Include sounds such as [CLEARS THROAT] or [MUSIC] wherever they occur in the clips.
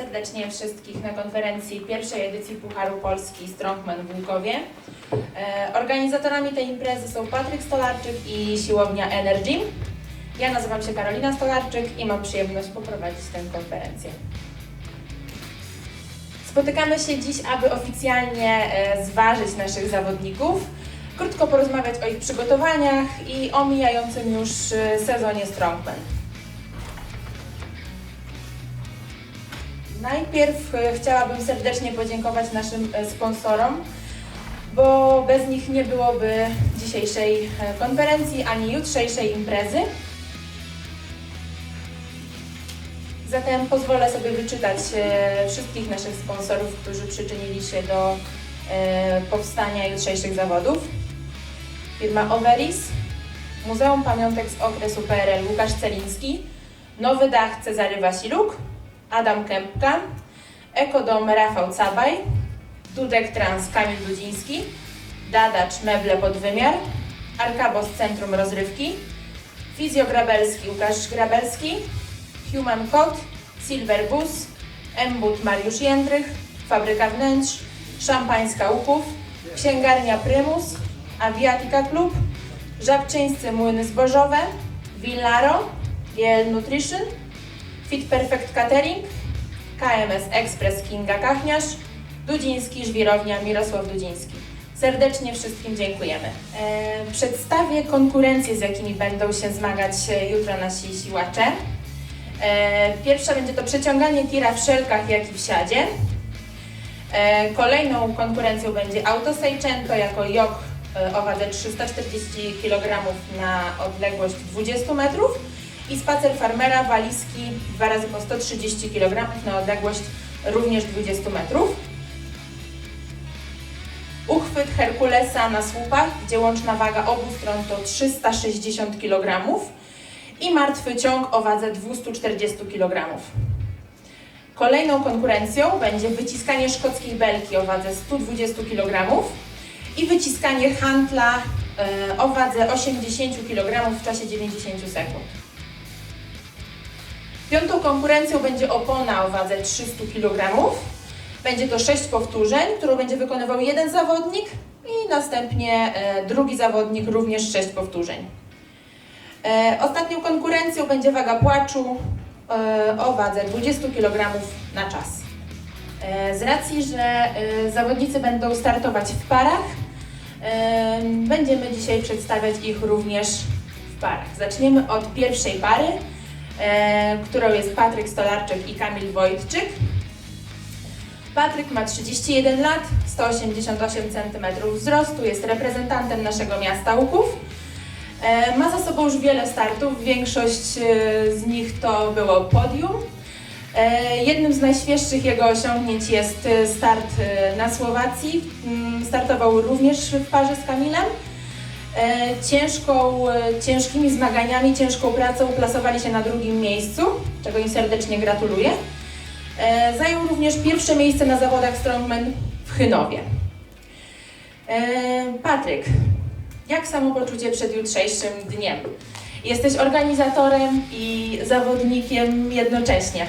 serdecznie wszystkich na konferencji pierwszej edycji Pucharu Polski Strongman w Łukowie. E, Organizatorami tej imprezy są Patryk Stolarczyk i siłownia Energy. Ja nazywam się Karolina Stolarczyk i mam przyjemność poprowadzić tę konferencję. Spotykamy się dziś, aby oficjalnie e, zważyć naszych zawodników, krótko porozmawiać o ich przygotowaniach i o mijającym już e, sezonie Strongman. Najpierw e, chciałabym serdecznie podziękować naszym e, sponsorom, bo bez nich nie byłoby dzisiejszej e, konferencji ani jutrzejszej imprezy. Zatem pozwolę sobie wyczytać wszystkich naszych sponsorów, którzy przyczynili się do powstania jutrzejszych zawodów. Firma Overis, Muzeum Pamiątek z okresu PRL Łukasz Celiński, Nowy Dach Cezary Wasiluk, Adam Kępka, Ekodom Rafał Cabaj, Dudek Trans Kamil Dudziński, Dadacz Meble Podwymiar, Arkabos Centrum Rozrywki, Fizjo Grabelski Łukasz Grabelski, Human Code, Silver Bus, Embut Mariusz Jędrych, Fabryka Wnętrz, Szampańska Łuków, Księgarnia Prymus, Aviatica Club, Żabczyńscy Młyny Zbożowe, Villaro, GL Nutrition, Fit Perfect Catering, KMS Express Kinga Kachniarz, Dudziński Żwirownia Mirosław Dudziński. Serdecznie wszystkim dziękujemy. E, przedstawię konkurencje, z jakimi będą się zmagać e, jutro nasi siłacze. E, Pierwsza będzie to przeciąganie tira w szelkach, jak i w siadzie. Kolejną konkurencją będzie auto Seicento jako jog o wadze 340 kg na odległość 20 metrów i spacer farmera walizki 2 razy po 130 kg na odległość również 20 metrów. Uchwyt Herkulesa na słupach, gdzie łączna waga obu stron to 360 kg i martwy ciąg o wadze 240 kg. Kolejną konkurencją będzie wyciskanie szkockiej belki o wadze 120 kg i wyciskanie handla e, o wadze 80 kg w czasie 90 sekund. Piątą konkurencją będzie opona o wadze 300 kg. Będzie to 6 powtórzeń, którą będzie wykonywał jeden zawodnik i następnie e, drugi zawodnik również 6 powtórzeń. E, Ostatnią konkurencją będzie waga płaczu e, o wadze 20 kg na czas. Z racji, że zawodnicy będą startować w parach, będziemy dzisiaj przedstawiać ich również w parach. Zaczniemy od pierwszej pary, którą jest Patryk Stolarczyk i Kamil Wojtczyk. Patryk ma 31 lat, 188 cm wzrostu, jest reprezentantem naszego miasta Łuków. E, Ma za sobą już wiele startów, większość e, z nich to było podium. E, Jednym z najświeższych jego osiągnięć jest e, start e, na Słowacji. Mm, Startował również w parze z Kamilem. E, Ciężką, e, ciężkimi zmaganiami, ciężką pracą plasowali się na drugim miejscu, czego im serdecznie gratuluję. E, Zajął również pierwsze miejsce na zawodach Strongman w Chynowie. Patryk, jak samopoczucie przed jutrzejszym dniem? Jesteś organizatorem i zawodnikiem jednocześnie.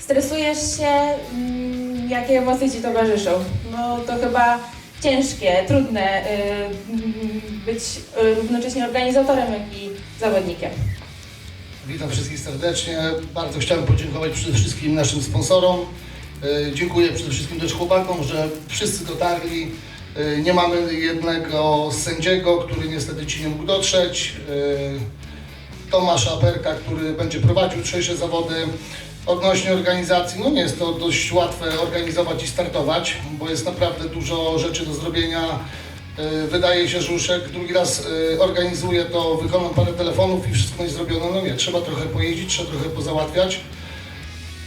Stresujesz się? Mm, Jakie emocje Ci towarzyszą? No to chyba ciężkie, trudne y, mm, być y, równocześnie organizatorem, jak i zawodnikiem. Witam wszystkich serdecznie. Bardzo chciałem podziękować przede wszystkim naszym sponsorom. E, Dziękuję przede wszystkim też chłopakom, że wszyscy dotarli. E, Nie mamy jednego sędziego, który niestety ci nie mógł dotrzeć. Tomasza Perka, który będzie prowadził jutrzejsze zawody. Odnośnie organizacji, no nie jest to dość łatwe organizować i startować, bo jest naprawdę dużo rzeczy do zrobienia. E, Wydaje się, że już jak drugi raz e, organizuję, to wykonam parę telefonów i wszystko jest zrobione. No nie, trzeba trochę pojeździć, trzeba trochę pozałatwiać.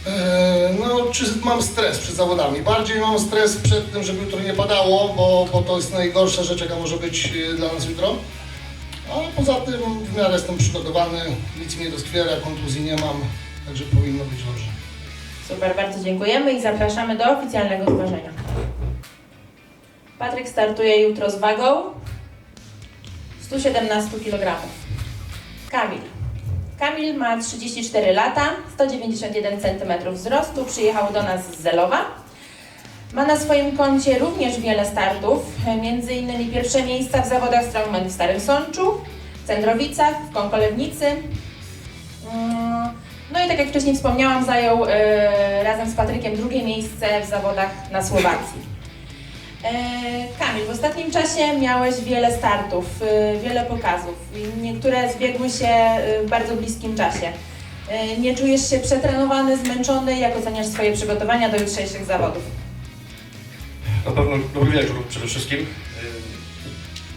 E, No, czy mam stres przed zawodami? Bardziej mam stres przed tym, żeby jutro nie padało, bo, bo to jest najgorsza rzecz, jaka może być dla nas jutro. A poza tym w miarę jestem przygotowany, nic mnie nie doskwiera, kontuzji nie mam, także powinno być dobrze. Super, bardzo dziękujemy i zapraszamy do oficjalnego zważenia. Patryk startuje jutro z wagą 117 kg. Kamil, Kamil ma 34 lata, 191 cm wzrostu, przyjechał do nas z Zelowa. Ma na swoim koncie również wiele startów, innymi pierwsze miejsca w zawodach Strongman w Starym Sączu, w Cędrowicach, w Konkolewnicy. Mm, No i tak jak wcześniej wspomniałam, zajął e, razem z Patrykiem drugie miejsce w zawodach na Słowacji. E, Kamil, w ostatnim czasie miałeś wiele startów, e, wiele pokazów. Niektóre zbiegły się e, w bardzo bliskim czasie. Nie czujesz się przetrenowany, zmęczony? Jak oceniasz swoje przygotowania do jutrzejszych zawodów? Na pewno dobry wieczór przede wszystkim.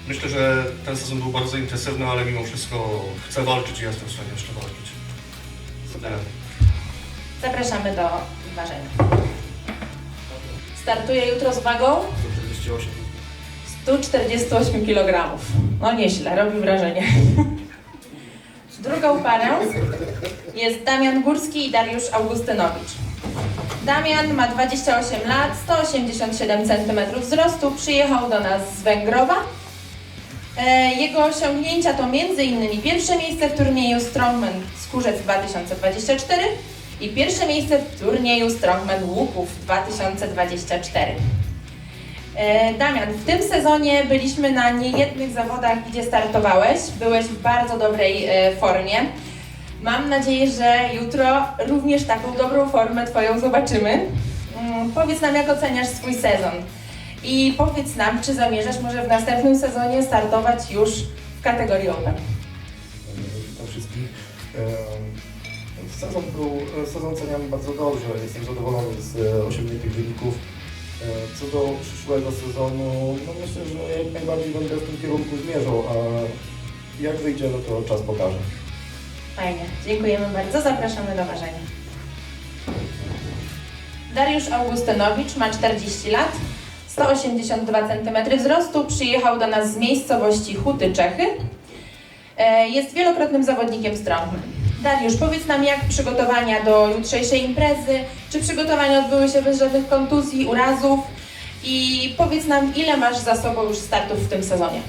Myślę, że ten sezon był bardzo intensywny, ale mimo wszystko chcę walczyć i jestem w stanie jeszcze walczyć. Zapraszamy do ważenia. Startuję jutro z wagą 148. 148 kg. No nieźle, robi wrażenie. [LAUGHS] Drugą parą jest Damian Górski i Dariusz Augustynowicz. Damian ma 28 lat, 187 cm wzrostu, przyjechał do nas z Węgrowa. E, Jego osiągnięcia to m.in. pierwsze miejsce w turnieju Strongman Skórzec 2024 i pierwsze miejsce w turnieju Strongman Łuków 2024. E, Damian, w tym sezonie byliśmy na niejednych zawodach, gdzie startowałeś. Byłeś w bardzo dobrej e, formie. Mam nadzieję, że jutro również taką dobrą formę Twoją zobaczymy. Mm, Powiedz nam, jak oceniasz swój sezon i powiedz nam, czy zamierzasz może w następnym sezonie startować już w kategorii Open. Witam wszystkich. Sezon był, sezon oceniam bardzo dobrze, jestem zadowolony z e, osiągniętych wyników. E, Co do przyszłego sezonu, no myślę, że jak najbardziej będę w tym kierunku zmierzał, a jak wyjdzie, no to czas pokaże. Fajnie, dziękujemy bardzo. Zapraszamy do ważenia. Dariusz Augustynowicz ma 40 lat, 182 cm wzrostu, przyjechał do nas z miejscowości Huty, Czechy. E, Jest wielokrotnym zawodnikiem strongman. Dariusz, powiedz nam, jak przygotowania do jutrzejszej imprezy? Czy przygotowania odbyły się bez żadnych kontuzji, urazów? I powiedz nam, ile masz za sobą już startów w tym sezonie?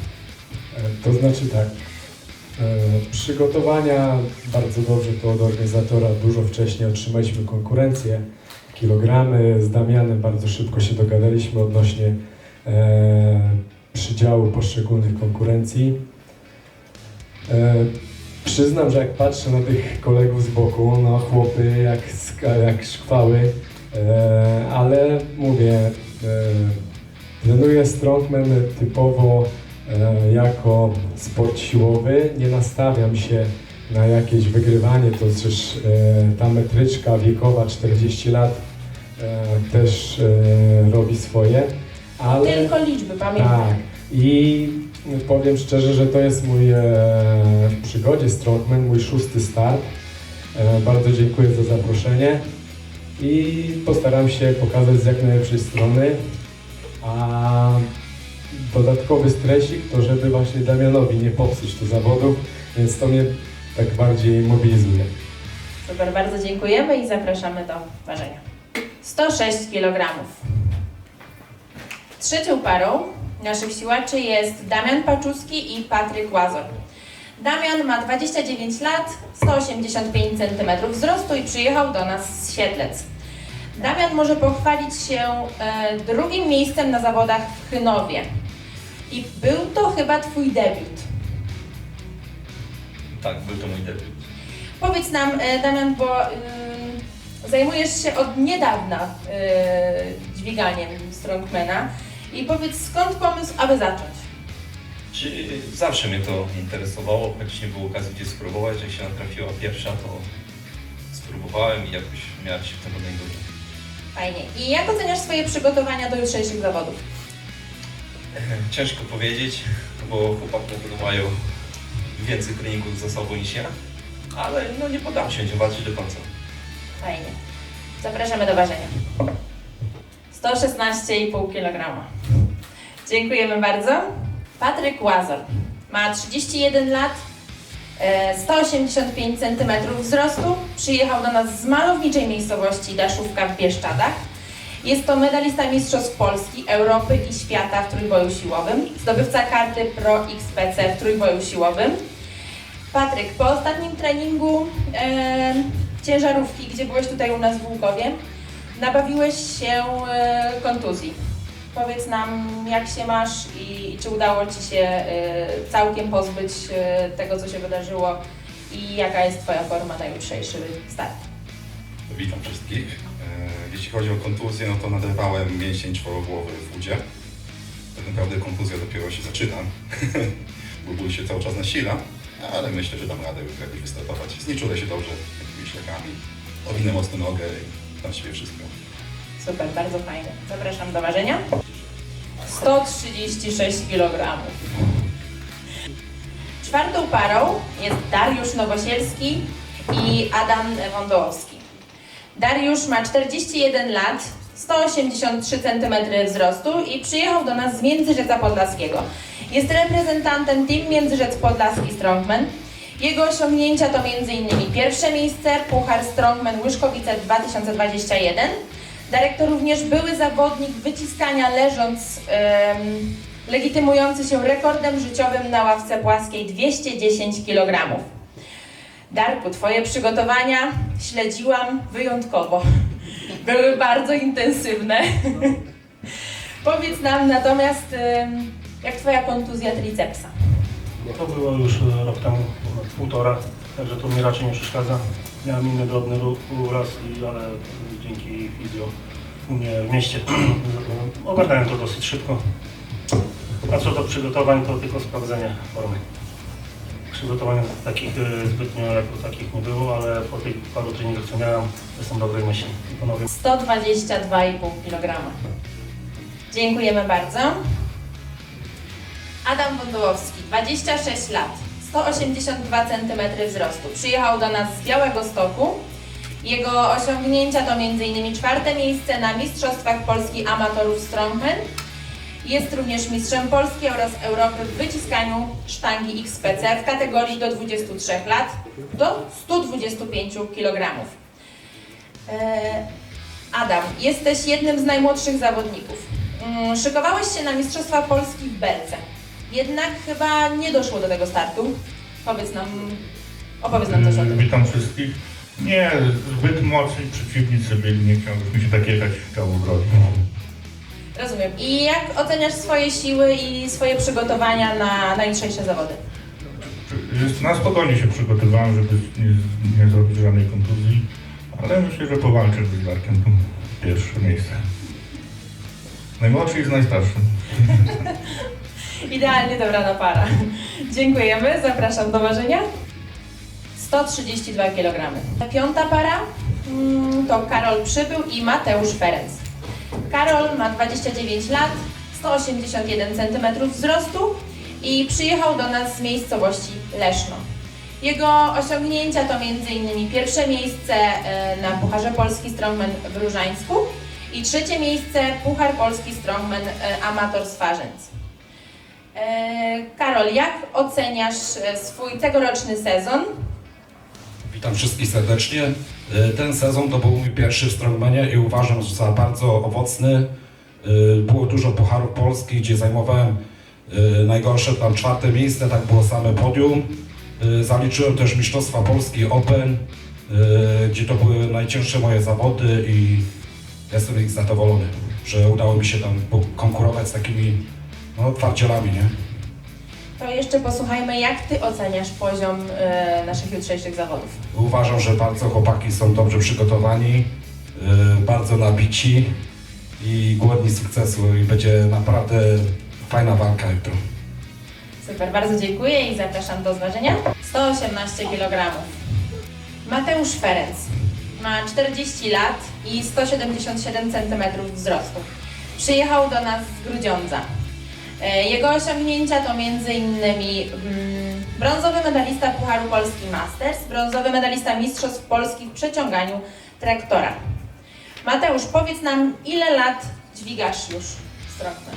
E, To znaczy tak. e, Przygotowania bardzo dobrze to od organizatora dużo wcześniej otrzymaliśmy konkurencję. Kilogramy z Damianem bardzo szybko się dogadaliśmy odnośnie e, przydziału poszczególnych konkurencji. Przyznam, że jak patrzę na tych kolegów z boku, no chłopy jak, jak szkwały, e, ale mówię, e, trenuję strongman typowo e, jako sport siłowy. Nie nastawiam się na jakieś wygrywanie, to też e, ta metryczka wiekowa 40 lat e, też e, robi swoje, ale Tylko liczby, pamiętaj. tak. I powiem szczerze, że to jest mój e, w przygodzie Strongman, mój szósty start. E, bardzo dziękuję za zaproszenie i postaram się pokazać z jak najlepszej strony. A dodatkowy stresik to, żeby właśnie Damianowi nie popsuć tu zawodów, więc to mnie tak bardziej mobilizuje. Super, bardzo dziękujemy i zapraszamy do ważenia. 106 kg. Trzecią parą naszych siłaczy jest Damian Paczuski i Patryk Łazor. Damian ma 29 lat, 185 cm wzrostu i przyjechał do nas z Siedlec. Damian może pochwalić się e, drugim miejscem na zawodach w Chynowie. I był to chyba Twój debiut. Tak, był to mój debiut. Powiedz nam, e, Damian, bo ym, zajmujesz się od niedawna y, dźwiganiem strongmana i powiedz skąd pomysł, aby zacząć? Czy zawsze mnie to interesowało, choć nie było okazji gdzie spróbować, jak się natrafiła pierwsza, to spróbowałem i jakoś miałem się w tym odnajdować. Fajnie. I jak oceniasz swoje przygotowania do jutrzejszych zawodów? [LAUGHS] Ciężko powiedzieć, bo chłopaki na pewno mają więcej treningów za sobą niż ja, ale no nie podam się, nie walczyć do końca. Fajnie. Zapraszamy do ważenia. 116,5 kg. Dziękujemy bardzo. Patryk Łazor ma 31 lat, e, 185 cm wzrostu. Przyjechał do nas z malowniczej miejscowości Daszówka w Bieszczadach. Jest to medalista Mistrzostw Polski, Europy i świata w trójboju siłowym, zdobywca karty Pro XPC w trójboju siłowym. Patryk, po ostatnim treningu e, ciężarówki, gdzie byłeś tutaj u nas w Łukowie, nabawiłeś się e, kontuzji. Powiedz nam, jak się masz i czy udało Ci się e, całkiem pozbyć e, tego, co się wydarzyło i jaka jest Twoja forma na jutrzejszy start. Witam wszystkich. Jeśli chodzi o kontuzję, no to naderwałem mięsień czworogłowy w udzie. Tak naprawdę kontuzja dopiero się zaczyna, [LAUGHS] bo ból się cały czas nasila, ale myślę, że dam radę jakoś wystartować. Znieczulę się dobrze jakimiś lekami, owinę mocno nogę właściwie wszystko. Super, bardzo fajnie. Zapraszam do ważenia. 136 kg. Czwartą parą jest Dariusz Nowosielski i Adam Wądołowski. Dariusz ma 41 lat, 183 cm wzrostu i przyjechał do nas z Międzyrzeca Podlaskiego. Jest reprezentantem Team Międzyrzec Podlaski Strongman. Jego osiągnięcia to m.in. pierwsze miejsce, Puchar Strongman Łyżkowice 2021. Darek to również były zawodnik wyciskania leżąc, em, legitymujący się rekordem życiowym na ławce płaskiej 210 kg. Darku, Twoje przygotowania śledziłam wyjątkowo. Były bardzo intensywne. [LAUGHS] Powiedz nam natomiast, jak Twoja kontuzja tricepsa? To było już e, rok temu, półtora, także to mi raczej nie przeszkadza. Miałem inny drobny uraz, ale dzięki fizjo u mnie w mieście [CLEARS THROAT] ogarnąłem to dosyć szybko. A co do przygotowań, to tylko sprawdzenie formy. Przygotowań takich e, zbytnio jako takich nie było, ale po tych paru treningach co miałem, jestem dobrej myśli. Ponownie 122,5 kg. Dziękujemy bardzo. Adam Wądołowski, 26 lat, 182 cm wzrostu. Przyjechał do nas z Białego Stoku. Jego osiągnięcia to m.in. czwarte miejsce na Mistrzostwach Polski Amatorów Strongman. Jest również mistrzem Polski oraz Europy w wyciskaniu sztangi XPC w kategorii do 23 lat do 125 kg. E, Adam, jesteś jednym z najmłodszych zawodników. Mm, Szykowałeś się na Mistrzostwa Polski w Belce. Jednak chyba nie doszło do tego startu. Powiedz nam, opowiedz nam coś o tym. Witam wszystkich. Nie, zbyt mocni przeciwnicy byli, nie chciałbym mi się tak jechać chciało broni. Rozumiem. I jak oceniasz swoje siły i swoje przygotowania na, na jutrzejsze zawody? Na spokojnie się przygotowałem, żeby nie, nie zrobić żadnej kontuzji, ale myślę, że powalczę z Darkiem to pierwsze miejsce. Najmłodszy jest najstarszym. [LAUGHS] Idealnie dobrana para. Dziękujemy, zapraszam do ważenia. 132 kg. Piąta para mm, to Karol Przybył i Mateusz Ferenc. Karol ma 29 lat, 181 cm wzrostu i przyjechał do nas z miejscowości Leszno. Jego osiągnięcia to m.in. pierwsze miejsce e, na Pucharze Polski Strongman w Różańsku i trzecie miejsce Puchar Polski Strongman e, Amator. E, Karol, jak oceniasz e, swój tegoroczny sezon? Witam wszystkich serdecznie. E, Ten sezon to był mój pierwszy w Strongmanie i uważam że za bardzo owocny. E, Było dużo pucharów polskich, gdzie zajmowałem e, najgorsze tam czwarte miejsce, tak było same podium. E, Zaliczyłem też Mistrzostwa Polski Open, e, gdzie to były najcięższe moje zawody i jestem ich zadowolony, że udało mi się tam konkurować z takimi no, twardzielami, nie? To jeszcze posłuchajmy, jak Ty oceniasz poziom e, naszych jutrzejszych zawodów. Uważam, że bardzo chłopaki są dobrze przygotowani, yy, bardzo nabici i głodni sukcesu i będzie naprawdę fajna walka jutro. Super, bardzo dziękuję i zapraszam do zważenia. 118 kg. Mateusz Ferenc ma 40 lat i 177 cm wzrostu. Przyjechał do nas z Grudziądza. E, Jego osiągnięcia to m.in. mm, brązowy medalista Pucharu Polski Masters, brązowy medalista Mistrzostw Polski w przeciąganiu traktora. Mateusz, powiedz nam, ile lat dźwigasz już strongman?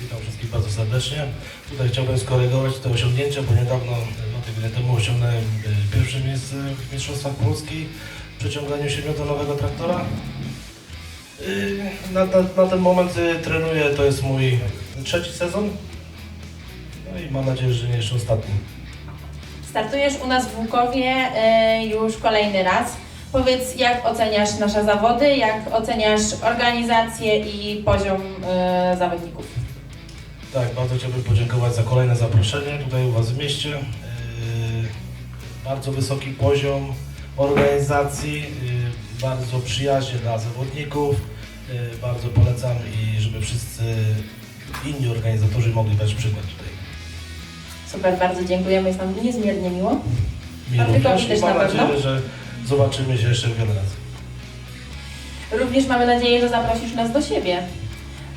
Witam wszystkich bardzo serdecznie. Tutaj chciałbym skorygować te osiągnięcia, bo niedawno, no tygodnie temu osiągnąłem e, pierwsze miejsce w Mistrzostwach Polski w przeciąganiu 7-tonowego traktora. Y, Na, na, na ten moment trenuję, to jest mój trzeci sezon. No i mam nadzieję, że nie jeszcze ostatni. Startujesz u nas w Łukowie y, już kolejny raz. Powiedz, jak oceniasz nasze zawody, jak oceniasz organizację i poziom y, zawodników? Tak, bardzo chciałbym podziękować za kolejne zaproszenie tutaj u Was w mieście. Yy, Bardzo wysoki poziom organizacji, yy, bardzo przyjaźnie dla zawodników. Yy, Bardzo polecam i żeby wszyscy inni organizatorzy mogli dać przykład tutaj. Super, bardzo dziękujemy, jest nam niezmiernie miło. Mi Patrykowi również i też mam na pewno? nadzieję, że zobaczymy się jeszcze wiele razy. Również mamy nadzieję, że zaprosisz nas do siebie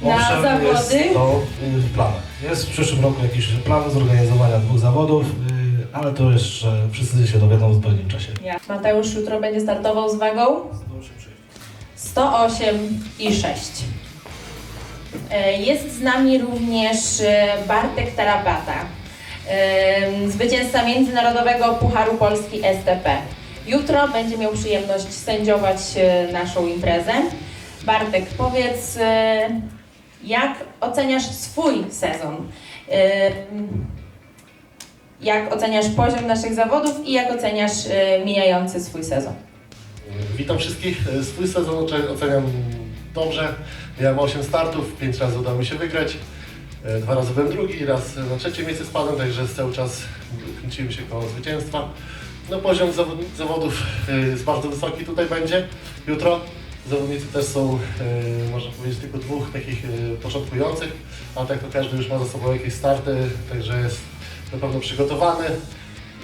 na Owszem, zawody. Jest to yy, w planach. Jest w przyszłym roku jakiś plan zorganizowania dwóch zawodów, yy, ale to jeszcze wszyscy się dowiedzą w odpowiednim czasie. Ja. Mateusz jutro będzie startował z wagą 108 i 6. E, Jest z nami również e, Bartek Tarabata, e, zwycięzca Międzynarodowego Pucharu Polski STP. Jutro będzie miał przyjemność sędziować naszą imprezę. Bartek, powiedz, jak oceniasz swój sezon? Jak oceniasz poziom naszych zawodów i jak oceniasz mijający swój sezon? Witam wszystkich. Swój sezon oce- oceniam dobrze. Miałem 8 startów, 5 razy udało mi się wygrać. E, Dwa razy byłem drugi, raz na trzecie miejsce spadłem, także cały czas kręciłem się koło zwycięstwa. No poziom zawod- zawodów e, jest bardzo wysoki tutaj będzie jutro. Zawodnicy też są, e, można powiedzieć, tylko dwóch takich e, początkujących, a tak to każdy już ma za sobą jakieś starty, także jest na pewno przygotowany.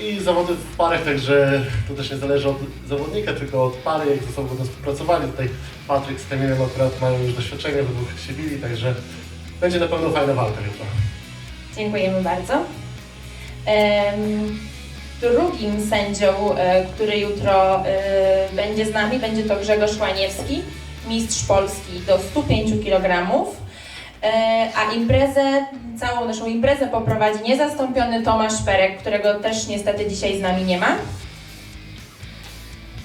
I zawody w parach, także to też nie zależy od zawodnika, tylko od pary, jak ze sobą będą współpracowali. Tutaj Patryk z Kamilem akurat mają już doświadczenie, we dwóch się bili, także będzie na pewno fajna walka jutro. Dziękujemy bardzo. Drugim sędzią, e, który jutro e, będzie z nami, będzie to Grzegorz Łaniewski, mistrz Polski do 105 kg. E, A imprezę, całą naszą imprezę poprowadzi niezastąpiony Tomasz Perek, którego też niestety dzisiaj z nami nie ma.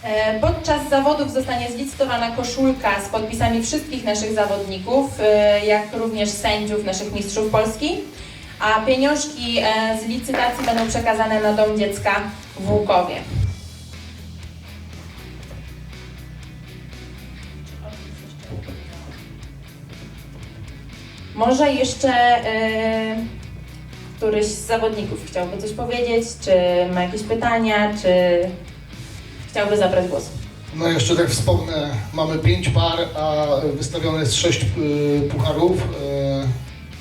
E, Podczas zawodów zostanie zlicytowana koszulka z podpisami wszystkich naszych zawodników, e, jak również sędziów, naszych mistrzów Polski, a pieniążki z licytacji będą przekazane na Dom Dziecka w Łukowie. Może jeszcze e, któryś z zawodników chciałby coś powiedzieć, czy ma jakieś pytania, czy chciałby zabrać głos. No jeszcze tak wspomnę, mamy pięć par, a wystawione jest sześć y, pucharów.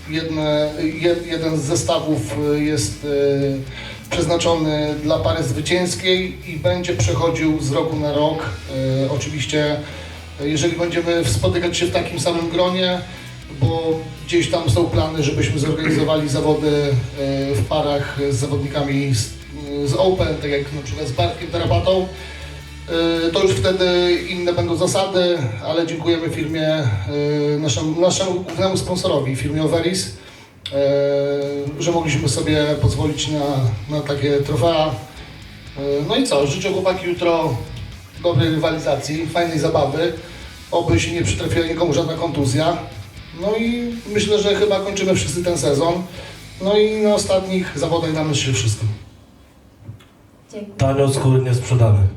Y, jedne, jed, jeden z zestawów jest przeznaczony dla pary zwycięskiej i będzie przechodził z roku na rok. Oczywiście, jeżeli będziemy spotykać się w takim samym gronie, bo gdzieś tam są plany, żebyśmy zorganizowali zawody y, w parach z zawodnikami z, z Open, tak jak na przykład z Bartkiem Tarabatą. Y, To już wtedy inne będą zasady, ale dziękujemy firmie, y, naszemu, naszemu głównemu sponsorowi, firmie Overis, że mogliśmy sobie pozwolić na, na takie trofea. No i co, życzę chłopaki jutro dobrej rywalizacji, fajnej zabawy, oby się nie przytrafiła nikomu żadna kontuzja. No i myślę, że chyba kończymy wszyscy ten sezon. No i na ostatnich zawodach damy się wszystko. Dziękuję. Tanio skóry nie sprzedamy.